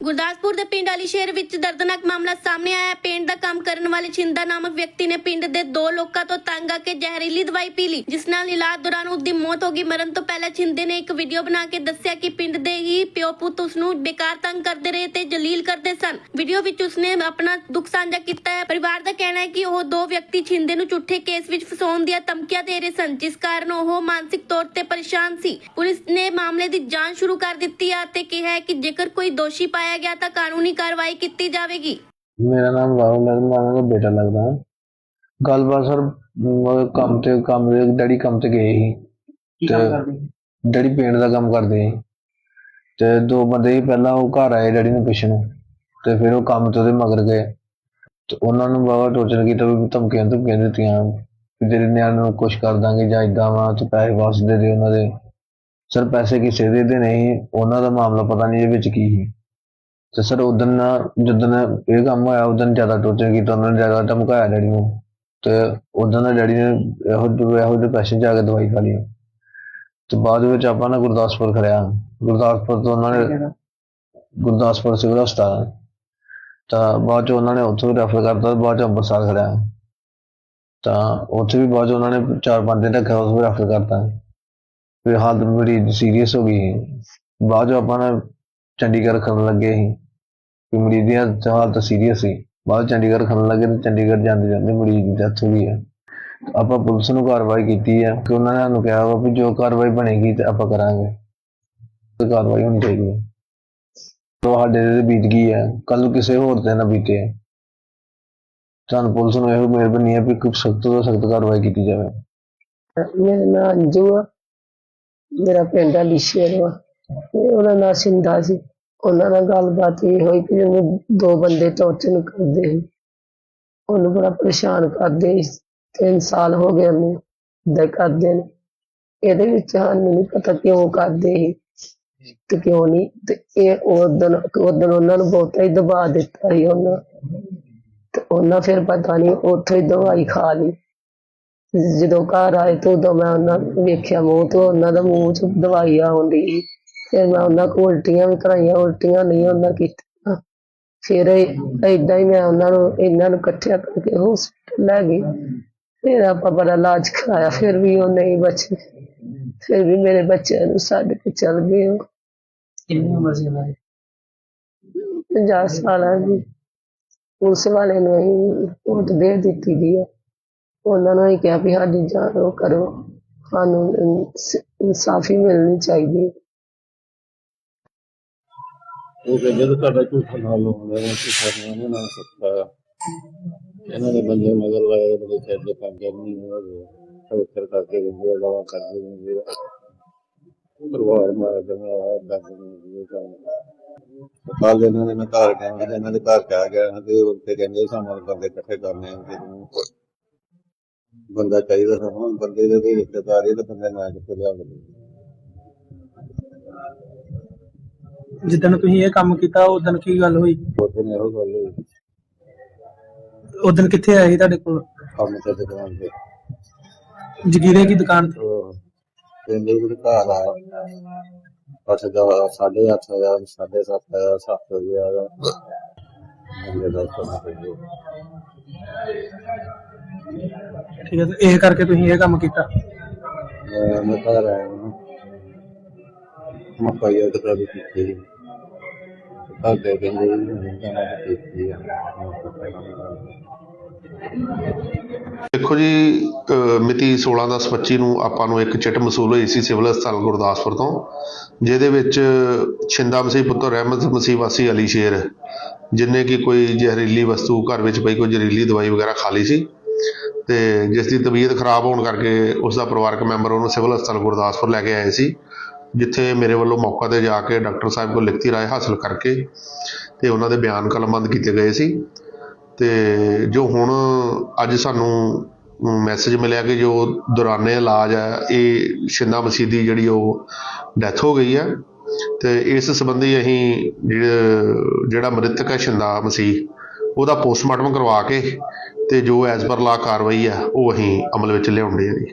ਗੁਰਦਾਸਪੁਰ ਦੇ ਪਿੰਡ ਅਲੀ ਅਲੀਸ਼ੇਰ ਵਿੱਚ ਦਰਦਨਾਕ ਮਾਮਲਾ ਸਾਹਮਣੇ ਆਇਆ। ਪਿੰਡ ਦਾ ਕੰਮ ਕਰਨ ਵਾਲੇ ਛਿੰਦਾ ਨਾਮਕ ਵਿਅਕਤੀ ਨੇ ਪਿੰਡ ਦੇ ਦੋ ਲੋਕਾਂ ਤੋਂ ਤੰਗ ਆ ਕੇ ਜ਼ਹਿਰੀਲੀ ਦਵਾਈ ਪੀ ਲਈ, ਜਿਸ ਨਾਲ ਇਲਾਜ ਦੌਰਾਨ ਉਸ ਦੀ ਮੌਤ ਹੋ ਗਈ। ਮਰਨ ਤੋਂ ਪਹਿਲਾਂ ਛਿੰਦੇ ਨੇ ਇੱਕ ਵੀਡੀਓ ਬਣਾ ਕੇ ਦੱਸਿਆ ਕਿ ਪਿੰਡ ਦੇ ਹੀ ਪਿਓ ਪੁੱਤ ਉਸ ਨੂੰ ਬੇਕਾਰ ਤੰਗ ਕਰਦੇ ਰਹੇ ਤੇ ਜਲੀਲ ਕਰਦੇ ਸਨ। ਵੀਡੀਓ ਵਿੱਚ ਉਸਨੇ ਆਪਣਾ ਦੁੱਖ ਸਾਂਝਾ ਕੀਤਾ ਹੈ। ਪਰਿਵਾਰ ਦਾ ਕਹਿਣਾ ਹੈ ਕਿ ਉਹ ਦੋ ਵਿਅਕਤੀ ਛਿੰਦੇ ਨੂੰ ਝੂਠੇ ਕੇਸ ਵਿੱਚ ਫਸਾਉਣ ਦੀਆਂ ਧਮਕੀਆਂ ਦੇ ਰਹੇ ਸਨ, ਜਿਸ ਕਾਰਨ ਉਹ ਮਾਨਸਿਕ ਤੌਰ ਤੇ ਪਰੇਸ਼ਾਨ ਸੀ। ਪੁਲਿਸ ਨੇ ਮਾਮਲੇ ਦੀ ਜਾਂਚ ਸ਼ੁਰੂ ਕਰ ਦਿੱਤੀ ਹੈ ਅਤੇ ਕਿਹਾ ਹੈ ਕਿ ਜੇਕਰ ਕੋਈ ਦੋਸ਼ੀ ਪਾਇਆ ਗਿਆ ਤਾਂ ਕਾਨੂੰਨੀ ਕਾਰਵਾਈ ਕੀਤੀ ਜਾਵੇਗੀ। ਮੇਰਾ ਨਾਮ ਰਾਹੁਲ ਹੈ ਮੈਂ ਉਹਨਾਂ ਦਾ ਬੇਟਾ ਲੱਗਦਾ ਹਾਂ। ਗੱਲਬਾਤ ਸਰ ਮ- ਕੰਮ ਤੇ ਕੰਮ ਦੇ ਡੈਡੀ ਕੰਮ ਤੇ ਗਏ ਸੀ। ਕੀ ਕੰਮ ਕਰਦੇ ਸੀ? ਡੈਡੀ ਪੇਂਟ ਦਾ ਕੰਮ ਕਰਦੇ ਸੀ। ਤੇ ਦੋ ਬੰਦੇ ਸੀ ਪਹਿਲਾਂ ਉਹ ਘਰ ਆਏ ਡੈਡੀ ਨੂੰ ਪੁੱਛਣ ਤੇ ਫਿਰ ਉਹ ਕੰਮ ਤੇ ਉਹਦੇ ਮਗਰ ਗਏ। ਤੇ ਉਹਨਾਂ ਨੂੰ ਬਾਬਾ ਟੋਚਰ ਕੀਤਾ ਵੀ ਧਮਕੀਆਂ ਧਮਕੀਆਂ ਦਿੱਤੀਆਂ ਵੀ ਤੇਰੇ ਨਿਆਣੇ ਨੂੰ ਕੁਛ ਕਰ ਦਾਂਗੇ ਜਾਂ ਇਦਾਂ ਵਾ ਤੇ ਪੈਸੇ ਵਾਪਸ ਦੇ ਦੇ ਉਹਨਾਂ ਦੇ। ਸਰ ਪੈਸੇ ਕਿਸੇ ਦੇ ਦੇ ਨਹੀਂ ਉਹਨਾਂ ਦਾ ਮਾਮਲਾ ਪਤਾ ਨਹੀਂ ਇਹਦੇ ਵਿੱਚ ਕੀ ਸੀ। ਤੇ ਸਰ ਉਦੋਂ ਜਦੋਂ ਇਹ ਕੰਮ ਹੋਇਆ ਉਦੋਂ ਜ਼ਿਆਦਾ ਟੋਚਰ ਕੀਤਾ ਉਹਨਾਂ ਨੇ ਜ਼ਿਆਦਾ ਧਮਕਾਇਆ ਡੈਡੀ ਨੂੰ। ਤੇ ਉਦੋਂ ਦਾ ਡੈਡੀ ਨੇ ਇਹੋ ਇਹੋ ਜਿਹੇ ਪੈਸੇ ਜਾ ਕੇ ਦਵਾਈ ਖਾ ਲਈ ਤੇ ਬਾਅਦ ਵਿੱਚ ਆਪਾਂ ਨਾ ਗੁਰਦਾਸਪੁਰ ਖੜਿਆ ਗੁਰਦਾਸਪੁਰ ਤੋਂ ਉਹਨਾਂ ਨੇ ਗੁਰਦਾਸਪੁਰ ਸਿਵਲ ਹਸਪਤਾਲ। ਤਾਂ ਬਾਅਦ ਚ ਉਹਨਾਂ ਨੇ ਉੱਥੋਂ ਰੈਫਰ ਕਰਤਾ ਬਾਅਦ ਚ ਅੰਮ੍ਰਿਤਸਰ ਖੜਿਆ ਤਾਂ ਉੱਥੇ ਵੀ ਬਾਅਦ ਚ ਉਹਨਾਂ ਨੇ ਚਾਰ ਪੰਜ ਦਿਨ ਰੱਖਿਆ ਉਸ ਵੀ ਰੈਫਰ ਕਰਤਾ। ਫਿਰ ਹਾਲਤ ਬੜੀ ਸੀਰੀਅਸ ਹੋ ਗਈ। ਬਾਅਦ ਚ ਆਪਾਂ ਨਾ ਚੰਡੀਗੜ੍ਹ ਖੜਨ ਲੱਗੇ ਸੀ। ਕਿ ਮਰੀਜ਼ ਦੀ ਹਾਲਤ ਸੀਰੀਅਸ ਸੀ। ਬਾਅਦ ਚੰਡੀਗੜ੍ਹ ਖੜਨ ਲੱਗੇ ਤੇ ਚੰਡੀਗੜ੍ਹ ਜਾਂਦੇ ਜਾਂਦੇ ਮਰੀਜ਼ ਦੀ ਡੈਥ ਹੋ ਗਈ ਹੈ। ਆਪਾਂ ਪੁਲਿਸ ਨੂੰ ਕਾਰਵਾਈ ਕੀਤੀ ਹੈ ਕਿ ਉਹਨਾਂ ਨੇ ਸਾਨੂੰ ਕਿਹਾ ਵਾ ਵੀ ਜੋ ਕਾਰਵਾਈ ਬਣੇਗੀ ਤੇ ਆਪਾਂ ਕਰਾਂਗੇ। ਤੇ ਕਾਰਵਾਈ ਹੋਣੀ ਚਾਹੀਦੀ ਹੈ। ਤੁਹਾਡੇ ਤੇ ਬੀਤ ਗਈ ਹੈ ਕੱਲ ਨੂੰ ਕਿਸੇ ਹੋਰ ਤੇ ਨਾ ਬੀਤੇ। ਤੁਹਾਨੂੰ ਪੁਲਿਸ ਨੂੰ ਇਹੋ ਮਿਹਰਬਾਨੀ ਹੈ ਵੀ ਕੋਈ ਸਖਤ ਤੋਂ ਸਖਤ ਕਾਰਵਾਈ ਕੀਤੀ ਜਾਵੇ। ਮੇਰਾ ਨਾਂ ਅੰਜੂ ਆ। ਮੇਰਾ ਪਿੰਡ ਆ ਵਾ। ਤੇ ਉਹਦਾ ਨਾਂ ਸਿੰਧਾ ਸੀ। ਉਹਨਾਂ ਨਾਲ ਗੱਲਬਾਤ ਇਹ ਹੋਈ ਕਿ ਉਹਨੂੰ ਦੋ ਬੰਦੇ ਟੌਰਚਰ ਕਰਦੇ ਸੀ। ਉਹਨੂੰ ਬੜਾ ਪਰੇਸ਼ਾਨ ਕਰਦੇ ਸੀ। ਤਿੰਨ ਸਾਲ ਹੋ ਗਏ ਉਹਨੂੰ ਏਦਾਂ ਹੀ ਕਰਦੇ ਨੇ। ਇਹਦੇ ਵਿੱਚ ਸਾਨੂੰ ਨਹੀਂ ਪਤਾ ਕਿਉਂ ਕਰਦੇ ਸੀ ਤੇ ਕਿਉਂ ਨਹੀਂ ਤੇ ਇਹ ਉਦੋਂ ਉਦੋਂ ਉਹਨਾਂ ਨੂੰ ਬਹੁਤਾ ਹੀ ਦਬਾ ਦਿੱਤਾ ਸੀ ਉਹਨਾਂ। ਤੇ ਉਹਨਾਂ ਫਿਰ ਪਤਾ ਨਹੀਂ ਉੱਥੋਂ ਹੀ ਦਵਾਈ ਖਾ ਲਈ। ਜਦੋਂ ਘਰ ਆਏ ਤਾਂ ਉਦੋਂ ਮੈਂ ਉਹਨਾਂ ਨੂੰ ਵੇਖਿਆ ਮੂੰਹ ਤੋਂ, ਉਹਨਾਂ ਦਾ ਮੂੰਹ ਚ ਦਵਾਈ ਆਉਂਦੀ ਸੀ। ਫਿਰ ਮੈਂ ਉਹਨਾਂ ਕੋਲ ਉਲਟੀਆਂ ਵੀ ਕਰਾਈਆਂ ਉਲਟੀਆਂ ਨਹੀਂ ਉਹਨਾਂ ਕੀਤੀਆਂ। ਫਿਰ ਏਦਾਂ ਹੀ ਮੈਂ ਉਹਨਾਂ ਨੂੰ ਇਹਨਾਂ ਨੂੰ ਇਕੱਠਿਆ ਕਰਕੇ ਹਸਪੀਟਲ ਲੈ ਗਈ। ਫਿਰ ਆਪਾਂ ਬੜਾ ਇਲਾਜ ਕਰਾਇਆ ਫਿਰ ਵੀ ਉਹ ਨਹੀਂ ਬਚੇ। ਫਿਰ ਵੀ ਮੇਰੇ ਬੱਚਿਆਂ ਨੂੰ ਛੱਡ ਕੇ ਚਲ ਗਏ ਉਹ। ਕਿੰਨੀ ਉਮਰ ਸੀ ਉਹਨਾਂ ਦੀ? 50 ਸਾਲਾਂ ਦੀ। ਪੁਲਿਸ ਵਾਲੇ ਨੂੰ ਅਸੀਂ ਰਿਪੋਰਟ ਦੇ ਦਿੱਤੀ ਦੀ ਹੈ ਉਹਨਾਂ ਨੂੰ ਅਸੀਂ ਕਿਹਾ ਵੀ ਸਾਡੀ ਜਾਂਚ ਉਹ ਕਰੋ। ਸਾਨੂੰ ਇਨਸ- ਇਨਸਾਫੀ ਮਿਲਣੀ ਚਾਹੀਦੀ। ਹੈ ਉਹ ਕਹਿੰਦੇ ਤਾਂ ਤੁਹਾਡਾ ਝੂਠਾ ਨਾਲ ਲਾਉਂਦੇ ਨੇ ਝੂਠਾ ਨਹੀਂ ਨਾ ਸਕਦਾ। ਇਹਨਾਂ ਦੇ ਬੰਦੇ ਮਗਰ ਲਾਏ ਬੜੇ ਸਿਰ ਦੇ ਪੰਗੇ ਨਹੀਂ ਹੋ ਗਏ ਫਿਰ ਕਰਕੇ ਦਿੰਦੇ ਆ ਕਰਦੇ ਨੇ ਪਰਿਵਾਰ ਮਾਰ ਦਿੰਦਾ ਦੱਸ ਦਿੰਦੇ ਕੱਲ ਇਹਨਾਂ ਦੇ ਮੈਂ ਘਰ ਗਿਆ ਇਹਨਾਂ ਦੇ ਘਰ ਕਹਿ ਗਿਆ? ਤੇ ਉੱਥੇ ਕਹਿੰਦੇ ਸਾਨੂੰ ਬੰਦੇ ਇਕੱਠੇ ਕਰਨੇ ਆ, ਤੇ ਬੰਦਾ ਚਾਹੀਦਾ ਸਾਨੂੰ ਬੰਦੇ ਦੇ ਰਿਸ਼ਤੇਦਾਰ ਇਹ ਤਾਂ ਬੰਦੇ ਨਾਲ ਕਿੱਥੇ ਲਿਆ ਜਿੱਦਣ ਤੁਸੀਂ ਇਹ ਕੰਮ ਕੀਤਾ ਉਦੋਂ ਕੀ ਗੱਲ ਹੋਈ? ਉਹਦੇ ਨੇ ਇਹੋ ਗੱਲ ਹੋਈ। ਉਦੋਂ ਕਿੱਥੇ ਆਏ ਸੀ ਤੁਹਾਡੇ ਕੋਲ? ਕੰਮ ਤੇ ਦੁਕਾਨ ਤੇ। ਜਗੀਰੇ ਦੀ ਦੁਕਾਨ ਤੇ? ਕਹਿੰਦੇ ਵੀ ਘਰ ਆ। ਅੱਠ ਦਾ ਸਾਢੇ ਅੱਠ ਹਜ਼ਾਰ ਸਾਢੇ ਸੱਤ ਹਜ਼ਾਰ ਸੱਤ ਹਜ਼ਾਰ ਮੇਰੇ ਦਾ ਪੈ ਗਿਆ ਠੀਕ ਹੈ ਤੇ ਇਹ ਕਰਕੇ ਤੁਸੀਂ ਇਹ ਕੰਮ ਕੀਤਾ? ਮੈਂ ਘਰ ਆਇਆ ਹਾਂ ਮੈਂ ਪਾਇਆ ਤੇ ਕਦੇ ਕੀਤੀ ਦੇਖੋ ਜੀ, ਅਹ ਮਿਤੀ 16/10/25 ਨੂੰ ਆਪਾਂ ਨੂੰ ਇੱਕ ਚਿੱਟ ਮਸੂਲ ਹੋਈ ਸੀ ਸਿਵਲ ਹਸਪਤਾਲ ਗੁਰਦਾਸਪੁਰ ਤੋਂ, ਜਿਹਦੇ ਵਿੱਚ ਛਿੰਦਾ ਮਸੀਹ ਪੁੱਤਰ ਰਹਿਮਤ ਮਸੀਹ ਵਾਸੀ ਅਲੀ ਸ਼ੇਰ, ਜਿਨੇ ਕਿ ਕੋਈ ਜ਼ਹਿਰੀਲੀ ਵਸਤੂ ਘਰ ਵਿੱਚ ਪਈ ਕੋਈ ਜ਼ਹਿਰੀਲੀ ਦਵਾਈ ਵਗੈਰਾ ਖਾ ਲਈ ਸੀ, ਤੇ ਜਿਸ ਦੀ ਤਬੀਅਤ ਖਰਾਬ ਹੋਣ ਕਰਕੇ ਉਸ ਦਾ ਪਰਿਵਾਰਕ ਮੈਂਬਰ ਉਹਨੂੰ ਸਿਵਲ ਹਸਪਤਾਲ ਗੁਰਦਾਸਪੁਰ ਲੈ ਕੇ ਆਏ ਸੀ। ਜਿੱਥੇ ਮੇਰੇ ਵੱਲੋਂ ਮੌਕਾ ਤੇ ਜਾ ਕੇ ਡਾਕਟਰ ਸਾਹਿਬ ਕੋਲ ਲਿਖਤੀ ਰਾਏ ਹਾਸਲ ਕਰਕੇ ਤੇ ਉਹਨਾਂ ਦੇ ਬਿਆਨ ਕਲਮਬੰਦ ਕੀਤੇ ਗਏ ਸੀ। ਤੇ ਜੋ ਹੁਣ ਅੱਜ ਸਾਨੂੰ ਮੈਸੇਜ ਮਿਲਿਆ ਕਿ ਜੋ ਦੌਰਾਨੇ ਇਲਾਜ ਹੈ ਇਹ ਸ਼ਿੰਦਾ ਮਸੀਹ ਦੀ ਜਿਹੜੀ ਉਹ ਡੈਥ ਹੋ ਗਈ ਹੈ ਤੇ ਇਸ ਸੰਬੰਧੀ ਅਸੀਂ ਜਿਹੜਾ ਮ੍ਰਿਤਕ ਹੈ ਸ਼ਿੰਦਾ ਮਸੀਹ, ਉਹਦਾ ਪੋਸਟਮਾਰਟਮ ਕਰਵਾ ਕੇ ਤੇ ਜੋ ਐਜ਼ ਪਰ ਲਾ ਕਾਰਵਾਈ ਹੈ ਉਹ ਅਸੀਂ ਅਮਲ ਵਿੱਚ ਲਿਆਉਂਦੇ ਹਾਂ ਜੀ।